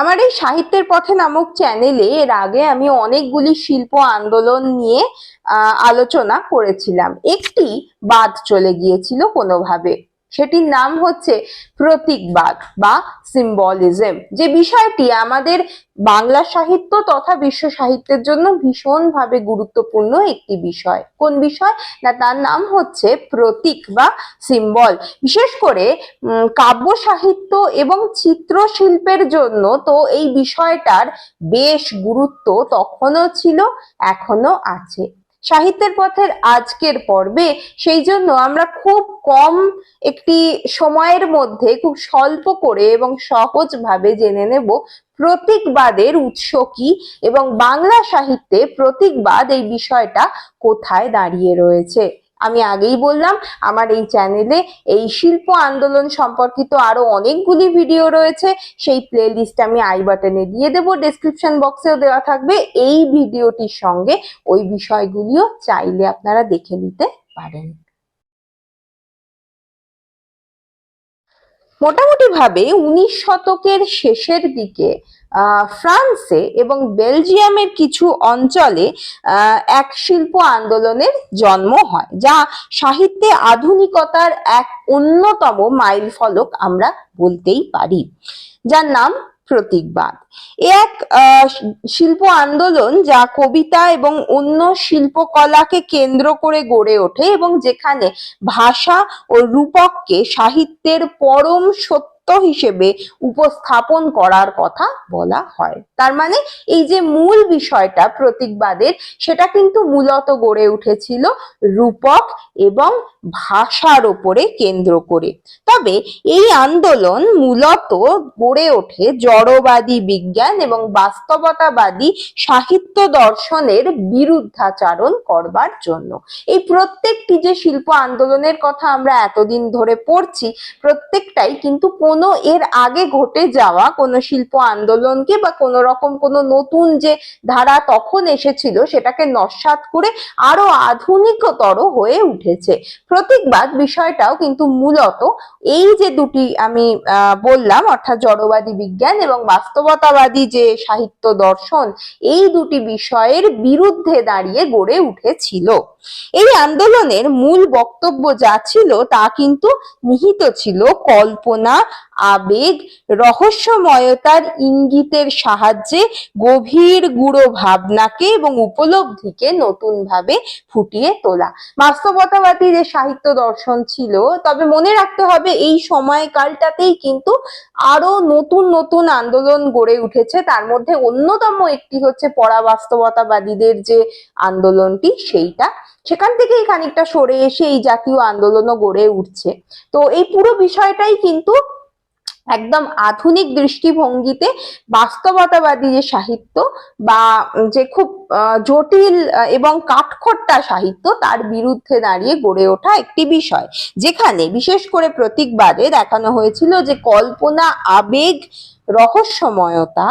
আমার এই সাহিত্যের পথে নামক চ্যানেলে এর আগে আমি অনেকগুলি শিল্প আন্দোলন নিয়ে আলোচনা করেছিলাম। একটি বাদ চলে গিয়েছিল কোনোভাবে। সেটির নাম হচ্ছে প্রতীকবাদ বা সিম্বলিজম যে বিষয়টি আমাদের বাংলা সাহিত্য তথা বিশ্ব সাহিত্যের জন্য ভীষণভাবে গুরুত্বপূর্ণ একটি বিষয়। কোন বিষয়? না, তার নাম হচ্ছে প্রতীক বা সিম্বল বিশেষ করে কাব্য সাহিত্য এবং চিত্রশিল্পের জন্য তো এই বিষয়টার বেশ গুরুত্ব তখনও ছিল এখনও আছে। সাহিত্যের পথের আজকের পর্বে। সেই জন্য আমরা খুব কম একটি সময়ের মধ্যে খুব স্বল্প করে এবং সহজভাবে জেনে নেব প্রতীকবাদের উৎস কি এবং বাংলা সাহিত্যে প্রতীকবাদ এই বিষয়টা কোথায় দাঁড়িয়ে রয়েছে। আমি আগেই বললাম, আমার এই চ্যানেলে এই শিল্প আন্দোলন সম্পর্কিত আরও অনেকগুলি ভিডিও রয়েছে। সেই প্লে লিস্ট আমি আই বাটনে দিয়ে দেবো ডেসক্রিপশন বক্সেও দেওয়া থাকবে। এই ভিডিওটির সঙ্গে ওই বিষয়গুলিও চাইলে আপনারা দেখে নিতে পারেন। মোটামুটি ভাবে উনিশ শতকের শেষের দিকে ফ্রান্সে এবং বেলজিয়ামের কিছু অঞ্চলে এক শিল্প আন্দোলনের জন্ম হয়, যা সাহিত্যে আধুনিকতার এক অন্যতম মাইল ফলক আমরা বলতেই পারি। যার নাম প্রতীকবাদ। এ এক শিল্প আন্দোলন যা কবিতা এবং অন্য শিল্পকলাকে কেন্দ্র করে গড়ে ওঠে এবং যেখানে ভাষা ও রূপককে সাহিত্যের পরম সত্য হিসেবে উপস্থাপন করার কথা বলা হয়। তার মানে এই যে মূল বিষয়টা প্রতীকবাদের, সেটা কিন্তু মূলত গড়ে উঠেছিল রূপক এবং ভাষার ওপরে কেন্দ্র করে। তবে এই আন্দোলন মূলত গড়ে ওঠে জড়বাদী বিজ্ঞান এবং বাস্তবতাবাদী সাহিত্য দর্শনের বিরুদ্ধাচারণ করবার জন্য। এই প্রত্যেকটি যে শিল্প আন্দোলনের কথা আমরা এতদিন ধরে পড়ছি, প্রত্যেকটাই কিন্তু কোনো এর আগে ঘটে যাওয়া কোনো শিল্প আন্দোলনকে বা কোনো রকম কোনো নতুন যে ধারা তখন এসেছিল সেটাকে নস্যাৎ করে আরও আধুনিকতর হয়ে উঠেছে। প্রতীকবাদ বিষয়টাও কিন্তু মূলত এই যে দুটি আমি বললাম, অর্থাৎ জড়বাদী বিজ্ঞান এবং বাস্তবতাবাদী যে সাহিত্য দর্শন, এই দুটি বিষয়ের বিরুদ্ধে দাঁড়িয়ে গড়ে উঠেছিল। এই আন্দোলনের মূল বক্তব্য যা ছিল তা কিন্তু নিহিত ছিল কল্পনা আবেগ, রহস্যময়তার ইঙ্গিতের সাহায্যে গভীর গূঢ় ভাবনাকে এবং উপলব্ধিকে নতুন ভাবে ফুটিয়ে তোলা। বাস্তবতাবাদী যে সাহিত্য দর্শন ছিল, তবে মনে রাখতে হবে এই সময়কালটাতেই কিন্তু আরও নতুন নতুন আন্দোলন গড়ে উঠেছে। তার মধ্যে অন্যতম একটি হচ্ছে পরাবাস্তবতাবাদীদের যে আন্দোলনটি, সেইটা। সেখান থেকেই খানিকটা সরে এসে এই জাতীয় আন্দোলনও গড়ে উঠছে। তো এই পুরো বিষয়টাই কিন্তু একদম আধুনিক দৃষ্টিভঙ্গিতে বাস্তবতাবাদী যে সাহিত্য বা যে খুব জটিল এবং কাঠখোট্টা সাহিত্য, তার বিরুদ্ধে দাঁড়িয়ে গড়ে ওঠা একটি বিষয়। যেখানে বিশেষ করে প্রতীকবাদে দেখানো হয়েছিল যে কল্পনা, আবেগ, রহস্যময়তা,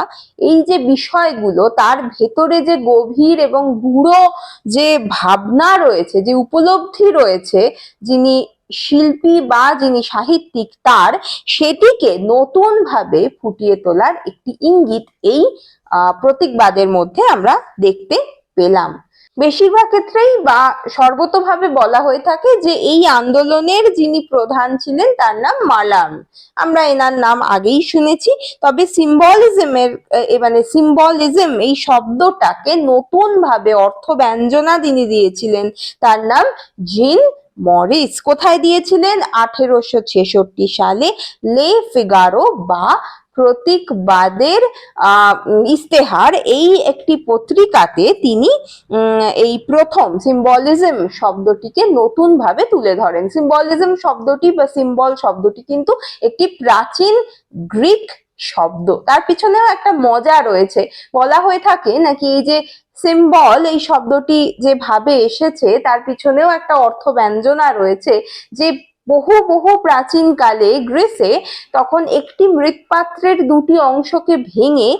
এই যে বিষয়গুলো, তার ভেতরে যে গভীর এবং গূঢ় যে ভাবনা রয়েছে, যে উপলব্ধি রয়েছে, যিনি শিল্পী বা যিনি সাহিত্যিক তার সেটিকে নতুন ভাবে ফুটিয়ে তোলার একটি ইঙ্গিত এই প্রতীকবাদের মধ্যে আমরা দেখতে পেলাম। বেশিরভাগ ক্ষেত্রেই বা সর্বতভাবে বলা হয়ে থাকে যে এই আন্দোলনের যিনি প্রধান ছিলেন তার নাম মালাম। আমরা এনার নাম আগেই শুনেছি, তবে সিম্বলিজমের মানে সিম্বলিজম এই শব্দটাকে নতুন ভাবে অর্থ ব্যঞ্জনা তিনি দিয়েছিলেন। তার নাম জিন মরিস কোথায় দিয়েছিলেন? আঠেরোশো ছেষট্টি সালে লে ফিগারো বা প্রতীকবাদের ইস্তেহার এই একটি পত্রিকাতে তিনি এই প্রথম সিম্বলিজম শব্দটিকে নতুন ভাবে তুলে ধরেন। সিম্বলিজম শব্দটি বা সিম্বল শব্দটি কিন্তু একটি প্রাচীন গ্রিক শব্দ। তার পিছনেও একটা মজা রয়েছে। বলা হয়ে থাকে নাকি এই যে সিম্বল এই শব্দটি যেভাবে এসেছে, তার পিছনেও একটা অর্থ ব্যঞ্জনা রয়েছে যে বহু বহু প্রাচীন কালে গ্রিসে তখন একটি মৃৎপাত্রের দুটি অংশকে ভেঙে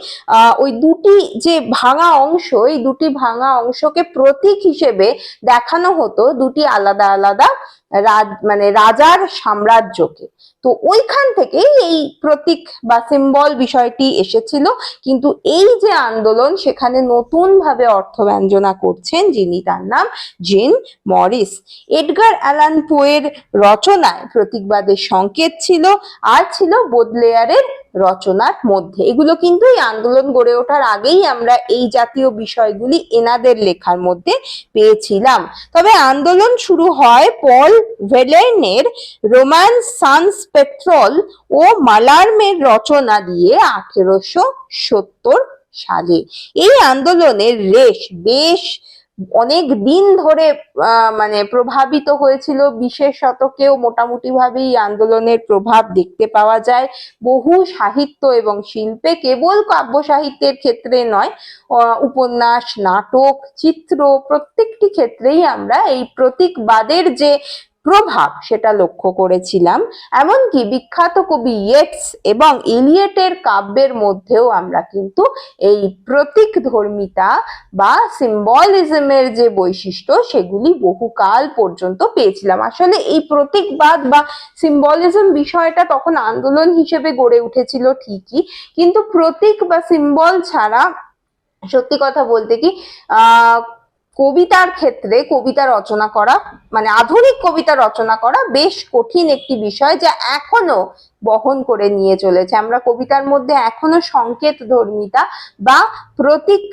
ওই দুটি যে ভাঙা অংশ, এই দুটি ভাঙা অংশকে প্রতীক হিসেবে দেখানো হতো। দুটি আলাদা আলাদা রাজ- মানে রাজার সাম্রাজ্যকে। তো ওইখান থেকেই এই প্রতীক বা সিম্বল বিষয়টি এসেছিল। কিন্তু এই যে আন্দোলন, সেখানে নতুন ভাবে অর্থ ব্যঞ্জনা করছেন যিনি তার নাম জিন মরিস। এডগার অ্যালান পোয়ের রচনায় প্রতীকবাদের সংকেত ছিল, আর ছিল বোদলেয়ারের রচনার মধ্যে। এগুলো কিন্তু এই আন্দোলন গড়ে ওঠার আগেই আমরা এই জাতীয় বিষয়গুলি এনাদের লেখার মধ্যে পেয়েছিলাম। তবে আন্দোলন শুরু হয় পল ভেলেনের রোম্যান্স সানস পেট্রোল ও মালার্মের রচনা দিয়ে আঠেরোশো সত্তর সালে। এই আন্দোলনের রেশ বেশ অনেক দিন ধরে মানে প্রভাবিত হয়েছিল। বিশেষ শতকেও মোটামুটি ভাবে এই আন্দোলনের প্রভাব দেখতে পাওয়া যায়। বহু সাহিত্য এবং শিল্পে কেবল কাব্য সাহিত্যের ক্ষেত্রে নয় উপন্যাস, নাটক, চিত্র প্রত্যেকটি ক্ষেত্রেই আমরা এই প্রতীকবাদের যে প্রভাব সেটা লক্ষ্য করেছিলাম। এমনকি বিখ্যাত কবি ইয়েটস এবং ইলিয়েটের কাব্যের মধ্যেও আমরা কিন্তু এই প্রতীক ধর্মিতা বা সিম্বলিজমের যে বৈশিষ্ট্য সেগুলি বহুকাল পর্যন্ত পেয়েছিলাম। আসলে এই প্রতীকবাদ বা সিম্বলিজম বিষয়টা তখন আন্দোলন হিসেবে গড়ে উঠেছিল ঠিকই, কিন্তু প্রতীক বা সিম্বল ছাড়া সত্যি কথা বলতে কি, আহ কবিতার ক্ষেত্রে কবিতা রচনা করা মানে আধুনিক কবিতা রচনা করা বেশ কঠিন একটি বিষয় যা এখনও বহন করে নিয়ে চলেছে। আমরা কবিতার মধ্যে এখনও সংকেত ধর্মিতা বা প্রতীক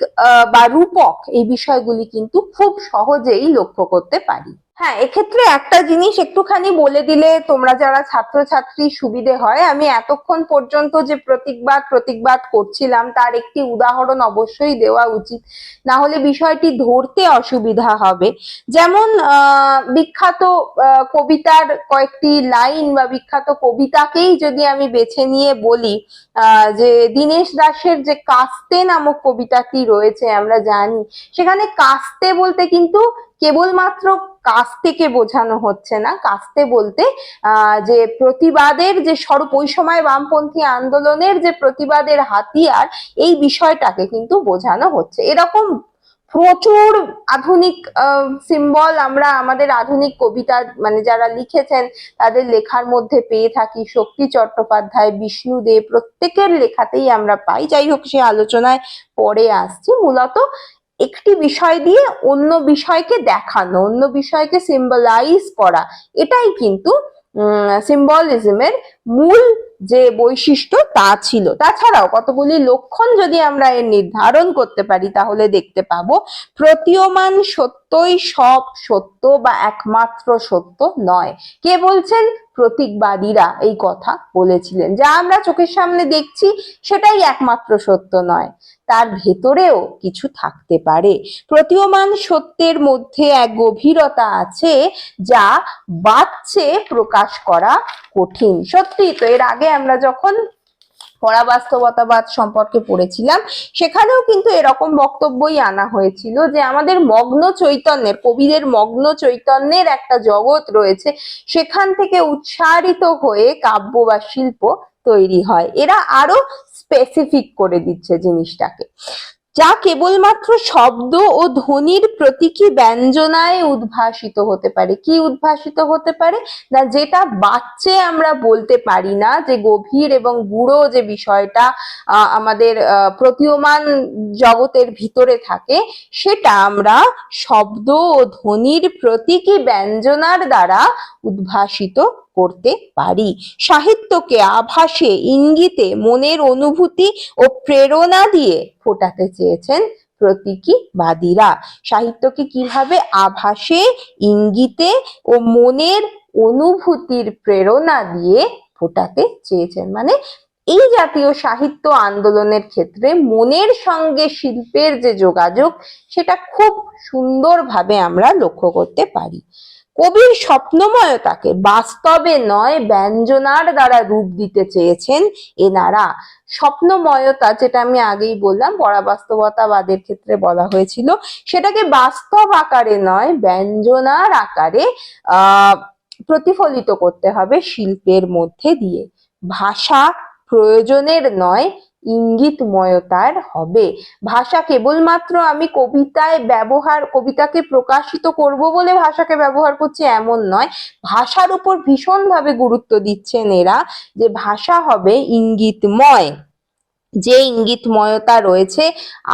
বা রূপক এই বিষয়গুলি কিন্তু খুব সহজেই লক্ষ্য করতে পারি। হ্যাঁ এক্ষেত্রে একটা জিনিস একটুখানি বলে দিলে তোমরা যারা ছাত্রছাত্রী সুবিধে হয়, আমি এতক্ষণ পর্যন্ত যে প্রতীকবাদ প্রতীকবাদ করছিলাম, তার একটি উদাহরণ অবশ্যই দেওয়া উচিত। না হলে বিষয়টি ধরতে অসুবিধা হবে। যেমন বিখ্যাত কবিতার কয়েকটি লাইন বা বিখ্যাত কবিতাকেই যদি আমি বেছে নিয়ে বলি যে দীনেশ দাসের যে কাস্তে নামক কবিতাটি রয়েছে, আমরা জানি। সেখানে কাস্তে বলতে কিন্তু কেবলমাত্র কাস্তেকে বোঝানো হচ্ছে না। কাস্তে বলতে যে প্রতিবাদের যে স্বরূপ, ওই সময় বামপন্থী আন্দোলনের যে প্রতিবাদের হাতিয়ার, এই বিষয়টাকে কিন্তু বোঝানো হচ্ছে। এরকম প্রচুর আধুনিক সিম্বল আমরা আমাদের আধুনিক কবিতা মানে যারা লিখেছেন, তাদের লেখার মধ্যে পেয়ে থাকি। শক্তি চট্টোপাধ্যায়, বিষ্ণু বিষ্ণুদেব প্রত্যেকের লেখাতেই আমরা পাই। যাই হোক, সে আলোচনায় পরে আসছি। মূলত একটি বিষয় দিয়ে অন্য বিষয়কে দেখানো অন্য বিষয়কে সিম্বলাইজ করা। এটাই কিন্তু সিম্বলিজমের মূল যে বৈশিষ্ট্য তা ছিল। তাছাড়াও কতগুলি লক্ষণ যদি আমরা এর নির্ধারণ করতে পারি, তাহলে দেখতে পাবো, প্রতীয়মান সত্যই সব সত্য বা একমাত্র সত্য নয়। কে বলছেন? প্রতীকবাদীরা এই কথা বলেছিলেন। যা আমরা চোখের সামনে দেখছি, সেটাই একমাত্র সত্য নয়। তার ভেতরেও কিছু থাকতে পারে। প্রতীয়মান সত্যের মধ্যে এক গভীরতা আছে, যা বাচ্চে প্রকাশ করা কঠিন। সত্যি তো এর আগে আমরা যখন পরাবাস্তবতাবাদ সম্পর্কে পড়েছিলাম, সেখানেও কিন্তু এরকম বক্তব্যই আনা হয়েছিল যে আমাদের মগ্ন চৈতন্যের, কবিদের মগ্ন চৈতন্যের একটা জগৎ রয়েছে, সেখান থেকে উচ্চারিত হয়ে কাব্য বা শিল্প তৈরি হয়। এরা আরও স্পেসিফিক করে দিচ্ছে জিনিসটাকে। যা কেবলমাত্র শব্দ ও ধ্বনির প্রতীকী ব্যঞ্জনায় উদ্ভাসিত হতে পারে। কি উদ্ভাসিত হতে পারে? না, যেটা বাচ্চে আমরা বলতে পারি না, যে গভীর এবং গুঁড়ো যে বিষয়টা আমাদের প্রতীয়মান জগতের ভিতরে থাকে, সেটা আমরা শব্দ ও ধ্বনির প্রতীকী ব্যঞ্জনার দ্বারা উদ্ভাসিত করতে পারি। সাহিত্যকে আভাসে ইঙ্গিতে মনের অনুভূতি ও প্রেরণা দিয়ে ফোটাতে চেয়েছেন প্রতীকীবাদীরা সাহিত্যকে কীভাবে আভাসে, ইঙ্গিতে ও মনের অনুভূতির প্রেরণা দিয়ে ফোটাতে চেয়েছেন? মানে এই জাতীয় সাহিত্য আন্দোলনের ক্ষেত্রে মনের সঙ্গে শিল্পের যে যোগাযোগ, সেটা খুব সুন্দরভাবে আমরা লক্ষ্য করতে পারি। কবির স্বপ্নময়তাকে বাস্তবে নয় ব্যঞ্জনার দ্বারা রূপ দিতে চেয়েছেন এনারা। স্বপ্নময়তা যেটা আমি আগেই বললাম পরাবাস্তবতাবাদের ক্ষেত্রে বলা হয়েছিল, সেটাকে বাস্তব আকারে নয়, ব্যঞ্জনার আকারে প্রতিফলিত করতে হবে শিল্পের মধ্যে দিয়ে। ভাষা প্রয়োজনের নয় ইঙ্গিতময়তার হবে। ভাষা কেবলমাত্র আমি কবিতায় ব্যবহার, কবিতাকে প্রকাশিত করব বলে ভাষাকে ব্যবহার করছি এমন নয়। ভাষার উপর ভীষণভাবে গুরুত্ব দিচ্ছেন এরা যে ভাষা হবে ইঙ্গিতময়। যে ইঙ্গিতময়তা রয়েছে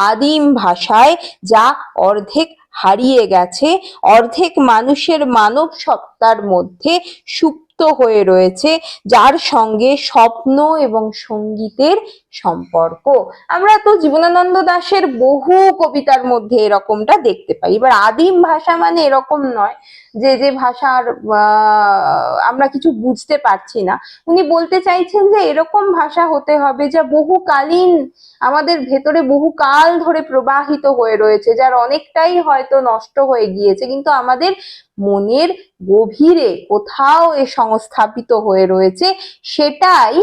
আদিম ভাষায় যা অর্ধেক হারিয়ে গেছে, অর্ধেক মানুষের মানব সত্তার মধ্যে সুপ্ত হয়ে রয়েছে, যার সঙ্গে স্বপ্ন এবং সঙ্গীতের সম্পর্ক। আমরা তো জীবনানন্দ দাশের বহু কবিতার মধ্যে এরকমটা দেখতে পাই। এবার আদিম ভাষা মানে এরকম নয়। যে যে ভাষার আমরা কিছু বুঝতে পারছি না। উনি বলতে চাইছেন যে, এরকম ভাষা হতে হবে যা বহুকালীন আমাদের ভেতরে বহু কাল ধরে প্রবাহিত হয়ে রয়েছে, যার অনেকটাই হয়তো নষ্ট হয়ে গিয়েছে, কিন্তু আমাদের মনের গভীরে কোথাও এ সংস্থাপিত হয়ে রয়েছে। সেটাই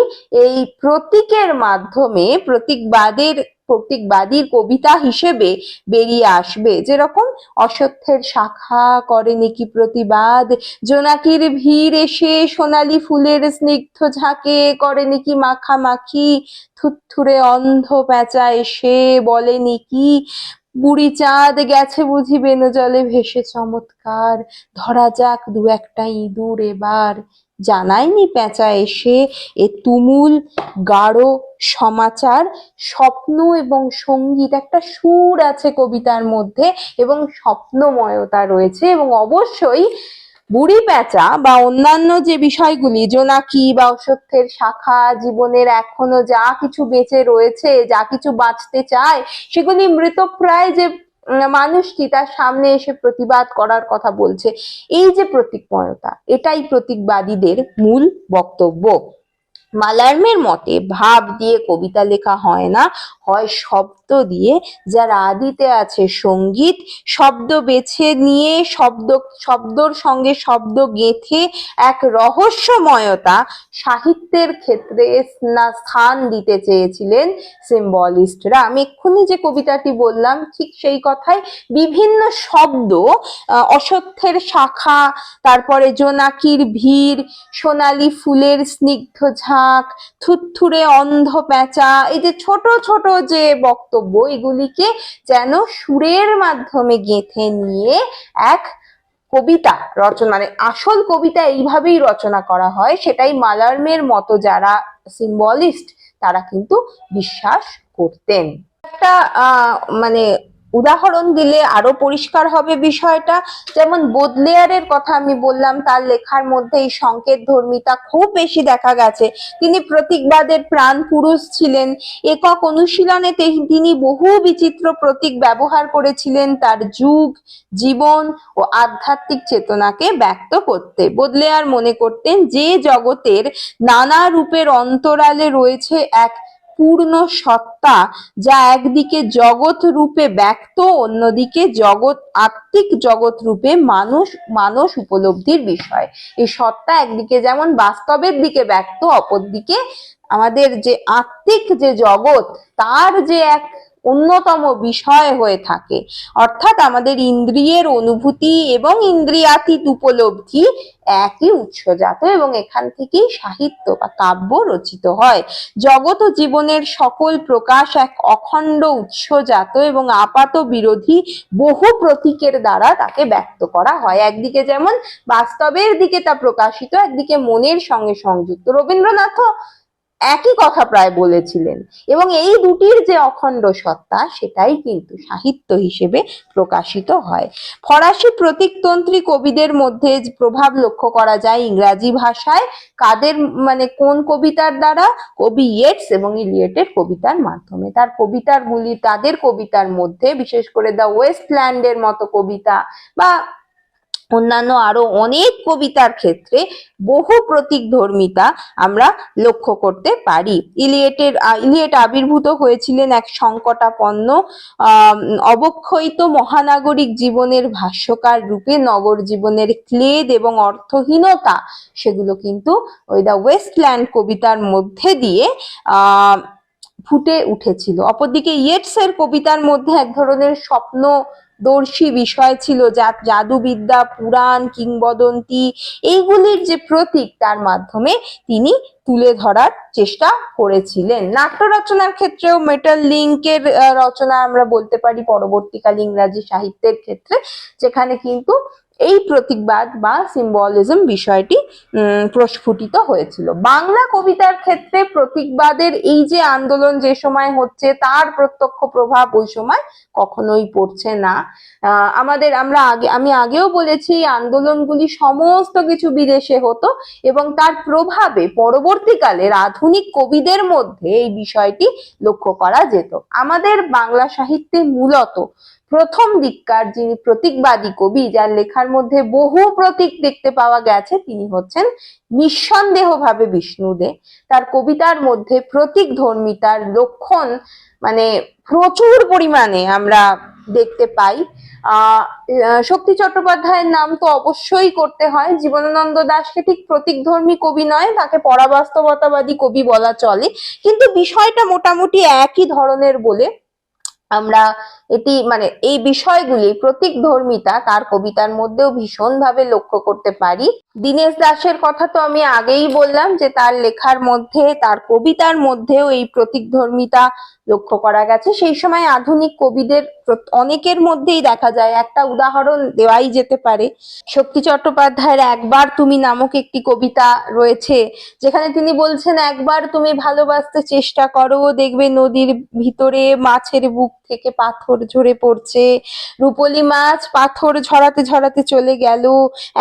এই প্রতীকের মাধ্যমে, প্রতীকবাদের প্রতীকবাদীর কবিতা হিসেবে বেরিয়ে আসবে। যেরকম অসত্যের শাখা করেনি কি প্রতিবাদ, জোনাকির ভিড় এসে সোনালি ফুলের স্নিগ্ধ ঝাঁকে করেনি কি মাখামাখি, থুথুরে অন্ধ প্যাঁচা এসে বলেনি কি বুড়ি চাঁদ গেছে বুঝি বেনু জলে ভেসে চমৎকার, ধরা যাক দু একটা ইঁদুর এবার। জানায়নি পেঁচা এসে এ তুমুল গাঢ় সমাচার, স্বপ্ন এবং সংগীত, একটা সুর আছে কবিতার মধ্যে এবং স্বপ্নময়তা রয়েছে এবং অবশ্যই বুড়ি পেঁচা বা অন্যান্য যে বিষয়গুলি জোনাকি বা অসত্যের শাখা, জীবনের এখনও যা কিছু বেঁচে রয়েছে, যা কিছু বাঁচতে চায়, সেগুলি মৃতপ্রায় যে মানুষটি তার সামনে এসে প্রতিবাদ করার কথা বলছে? এই যে প্রতীকময়তা এটাই প্রতীকবাদীদের মূল বক্তব্য। মালার্মের মতে ভাব দিয়ে কবিতা লেখা হয় না, হয় শব্দ দিয়ে। যার আদিতে আছে সংগীত, শব্দ বেছে নিয়ে শব্দ, শব্দর সঙ্গে শব্দ গেঁথে এক রহস্যময়তা সাহিত্যের ক্ষেত্রে স্না- স্থান দিতে চেয়েছিলেন সিম্বলিস্টরা। আমি এক্ষুনি যে কবিতাটি বললাম, ঠিক সেই কথাই বিভিন্ন শব্দ অসত্যের শাখা, তারপরে জোনাকির ভিড়, সোনালি ফুলের স্নিগ্ধ ঝাঁক থুত্থুরে অন্ধ পেঁচা এই যে ছোট ছোট যে বক্তব্য, এগুলিকে যেন সুরের মাধ্যমে গেঁথে নিয়ে এক কবিতা রচনা মানে আসল কবিতা এইভাবেই রচনা করা হয়, সেটাই মালার্মের মতো যারা সিম্বলিস্ট তারা কিন্তু বিশ্বাস করতেন। একটা মানে উদাহরণ দিলে আরও পরিষ্কার হবে বিষয়টা। যেমন বোদলেয়ারের কথা আমি বললাম, তার লেখার মধ্যে এই সংকেত ধর্মিতা খুব বেশি দেখা গেছে। তিনি প্রতীকবাদের প্রাণ পুরুষ ছিলেন, একক অনুশীলনে তিনি বহু বিচিত্র প্রতীক ব্যবহার করেছিলেন, তার যুগ, জীবন ও আধ্যাত্মিক চেতনাকে ব্যক্ত করতে। বদলেয়ার মনে করতেন যে জগতের নানা রূপের অন্তরালে রয়েছে এক পূর্ণ সত্তা যা একদিকে জগৎ রূপে ব্যক্ত, অন্যদিকে জগৎ, আত্মিক জগৎ রূপে মানুষ মানুষ উপলব্ধির বিষয়। এই সত্তা একদিকে যেমন বাস্তবের দিকে ব্যক্ত, অপরদিকে আমাদের যে আত্মিক যে জগৎ, তার যে এক অন্যতম বিষয় হয়ে থাকে। অর্থাৎ আমাদের ইন্দ্রিয়ের অনুভূতি এবং ইন্দ্রিয়াতীত উপলব্ধি একই উৎসজাত এবং এখান থেকেই সাহিত্য বা কাব্য রচিত হয়। জগৎ জীবনের সকল প্রকাশ এক অখণ্ড উৎসজাত এবং আপাত বিরোধী বহু প্রতীকের দ্বারা তাকে ব্যক্ত করা হয়। একদিকে যেমন বাস্তবের দিকে তা প্রকাশিত, একদিকে মনের সঙ্গে সংযুক্ত। রবীন্দ্রনাথও একই কথা প্রায় বলেছিলেন। এবং এই দুটির যে অখণ্ড সত্তা, সেটাই কিন্তু সাহিত্য হিসেবে প্রকাশিত হয়। ফরাসি প্রতীকতন্ত্রী কবিদের মধ্যে প্রভাব লক্ষ্য করা যায় ইংরাজি ভাষায়, কাদের মানে কোন কবিতার দ্বারা? কবি ইয়েটস এবং ইলিয়েটের কবিতার মাধ্যমে। তার কবিতার গুলি, তাদের কবিতার মধ্যে, বিশেষ করে দ্য ওয়েস্টল্যান্ডের মতো কবিতা বা অন্যান্য আরও অনেক কবিতার ক্ষেত্রে বহু প্রতীক ধর্মিতা আমরা লক্ষ্য করতে পারি। ইলিয়েটের, ইলিয়েট আবির্ভূত হয়েছিলেন এক সংকটাপন্ন অবক্ষয়িত মহানাগরিক জীবনের ভাষ্যকার রূপে নগর জীবনের ক্লেদ এবং অর্থহীনতা সেগুলো কিন্তু ওই দ্য ওয়েস্টল্যান্ড কবিতার মধ্যে দিয়ে ফুটে উঠেছিল। অপরদিকে ইয়েটসের কবিতার মধ্যে এক ধরনের স্বপ্ন দর্শী বিষয় ছিল যা জাদুবিদ্যা, পুরাণ, কিংবদন্তি, এইগুলির যে প্রতীক তার মাধ্যমে তিনি তুলে ধরার চেষ্টা করেছিলেন। নাট্য রচনার ক্ষেত্রেও মেটাল লিঙ্কের রচনা আমরা বলতে পারি পরবর্তীকালে ইংরাজি সাহিত্যের ক্ষেত্রে, যেখানে কিন্তু এই প্রতীকবাদ বা সিম্বলিজম বিষয়টি প্রস্ফুটিত হয়েছিল। বাংলা কবিতার ক্ষেত্রে প্রতীকবাদের এই যে আন্দোলন যে সময় হচ্ছে, তার প্রত্যক্ষ প্রভাব ওই সময় কখনোই পড়ছে না। আমাদের, আমরা আগে, আমি আগেও বলেছি আন্দোলনগুলি সমস্ত কিছু বিদেশে হতো এবং তার প্রভাবে পরবর্তীকালের আধুনিক কবিদের মধ্যে এই বিষয়টি লক্ষ্য করা যেত। আমাদের বাংলা সাহিত্যে মূলত প্রথম দিককার যিনি প্রতীকবাদী কবি, যার লেখার মধ্যে বহু প্রতীক দেখতে পাওয়া গেছে, তিনি হচ্ছেন নিঃসন্দেহভাবে বিষ্ণু দে তার কবিতার মধ্যে প্রতীক ধর্মিতার লক্ষণ মানে প্রচুর পরিমাণে আমরা দেখতে পাই। শক্তি চট্টোপাধ্যায়ের নাম তো অবশ্যই করতে হয়। জীবনানন্দ দাশকে ঠিক প্রতীকধর্মী কবি নয়, তাকে পরাবাস্তবতাবাদী কবি বলা চলে। কিন্তু বিষয়টা মোটামুটি একই ধরনের বলে আমরা এটি মানে এই বিষয়গুলি প্রতীক ধর্মিতা তার কবিতার মধ্যেও ভীষণভাবে লক্ষ্য করতে পারি। দীনেশ দাসের কথা তো আমি আগেই বললাম যে তার লেখার মধ্যে, তার কবিতার মধ্যেও এই প্রতীক ধর্মিতা লক্ষ্য করা গেছে। সেই সময় আধুনিক কবিদের অনেকের মধ্যেই দেখা যায়। একটা উদাহরণ দেওয়াই যেতে পারে। শক্তি চট্টোপাধ্যায়ের একবার তুমি নামক একটি কবিতা রয়েছে, যেখানে তিনি বলছেন, একবার তুমি ভালোবাসতে চেষ্টা করো দেখবে নদীর ভিতরে মাছের বুক থেকে পাথর ঝরে পড়ছে। রূপলি মাছ পাথর ঝরাতে ঝরাতে চলে গেল,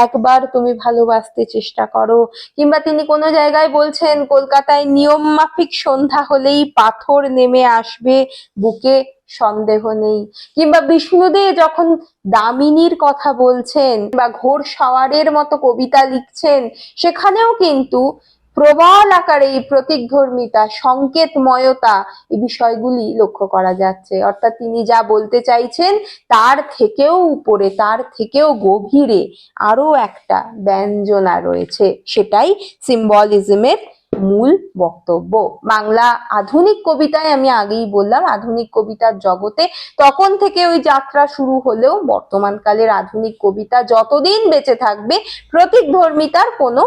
একবার তুমি ভালোবাসতে চেষ্টা করো। কিংবা তিনি কোনো জায়গায় বলছেন, কলকাতায় নিয়ম মাফিক সন্ধ্যা হলেই পাথর নেমে আসবে, বুকে সন্দেহ নেই। কিংবা বিষ্ণুদে যখন দামিনীর কথা বলছেন বা ঘোর সাওয়ারের মতো কবিতা লিখছেন, সেখানেও কিন্তু প্রবল আকারে এই প্রতীকধর্মিতা, সংকেতময়তা এই বিষয়গুলি লক্ষ্য করা যাচ্ছে। অর্থাৎ তিনি যা বলতে চাইছেন, তার থেকেও উপরে, তার থেকেও গভীরে আরও একটা ব্যঞ্জনা রয়েছে। সেটাই সিম্বলিজমের মূল বক্তব্য। বাংলা আধুনিক কবিতায় আমি আগেই বললাম, আধুনিক কবিতার জগতে তখন থেকে ওই যাত্রা শুরু হলেও বর্তমানকালের আধুনিক কবিতা যতদিন বেঁচে থাকবে প্রতীকধর্মিতার কোনো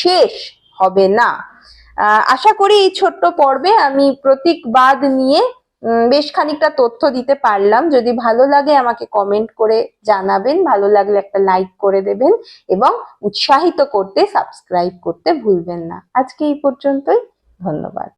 শেষ হবে না। আশা করি এই ছোট্ট পর্বে আমি প্রতীকবাদ নিয়ে বেশ খানিকটা তথ্য দিতে পারলাম। যদি ভালো লাগে আমাকে কমেন্ট করে জানাবেন, ভালো লাগলে একটা লাইক করে দেবেন এবং উৎসাহিত করতে সাবস্ক্রাইব করতে ভুলবেন না। আজকে এই পর্যন্তই, ধন্যবাদ।